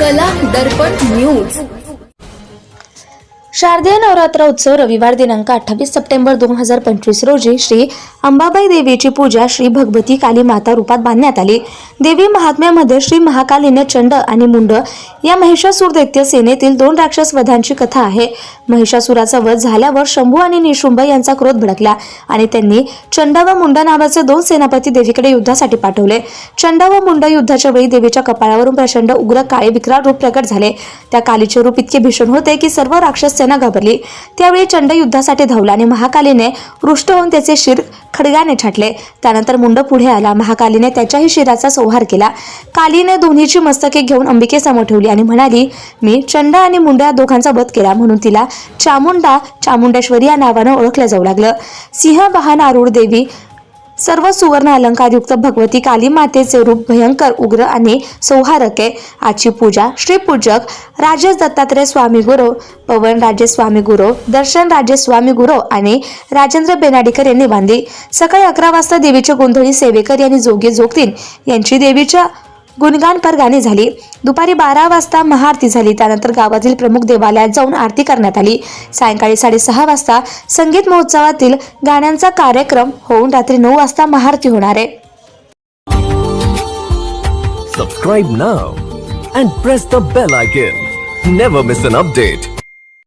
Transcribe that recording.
कला दर्पण न्यूज. शारदीय नवरात्र उत्सव रविवार दिनांक अठ्ठावीस सप्टेंबर दोन हजार पंचवीस रोजी श्री अंबाबाई देवीची पूजा श्री भगवती काली माता रूपात बांधण्यात आली. देवी महात्म्यामध्ये श्री महाकालीने चंड आणि मुंड या महिषासूर दैत्य सेनेतील दोन राक्षस वधांची कथा आहे. महिषासुराचा वध झाल्यावर शंभू आणि निशुंभ यांचा क्रोध भडकला आणि त्यांनी चंड व मुंड नावाचे दोन सेनापती देवीकडे युद्धासाठी पाठवले. चंड व मुंड युद्धाच्या वेळी देवीच्या कपाळावरून प्रचंड उग्र काळे विक्राळ रूप प्रकट झाले. त्या कालीचे रूप इतके भीषण होते की सर्व राक्षस सेना घाबरली. त्यावेळी चंड युद्धासाठी धावला आणि महाकालीने रुष्ट होऊन त्याचे शिर खडगाने छाटले. त्यानंतर मुंड पुढे आला. महाकालीने त्याच्याही शिराचा संहार केला. कालीने दोन्हीची मस्तके घेऊन अंबिकेसमोर ठेवली आणि म्हणाली मी चंड आणि मुंड्या दोघांचा वध केला. म्हणून तिला चामुंडा चामुंडेश्वरी या नावानं ओळखलं जाऊ लागलं. सिंह वाहन आरूढ देवी सर्व सुवर्ण अलंकारयुक्त भगवती काली मातेचे रूप भयंकर उग्र आणि सौहारक आहे आजची पूजा श्रीपूजक राजेश दत्तात्रय स्वामी गुरु पवन राजे स्वामी गुरु दर्शन राजे स्वामी गुरु आणि राजेंद्र बेनाडीकर यांनी बांधली. सकाळी अकरा वाजता देवीच्या गोंधळी सेवेकर यांनी जोगे जोगतीन यांची देवीच्या गुणगानपर गाणी झाली. दुपारी बारा वाजता महाआरती झाली. त्यानंतर गावातील प्रमुख देवालयात जाऊन आरती करण्यात आली. सायंकाळी साडेसहा वाजता संगीत महोत्सवातील गाण्यांचा कार्यक्रम होऊन रात्री नऊ वाजता महाआरती होणार आहे. Subscribe now and press the bell icon never miss an update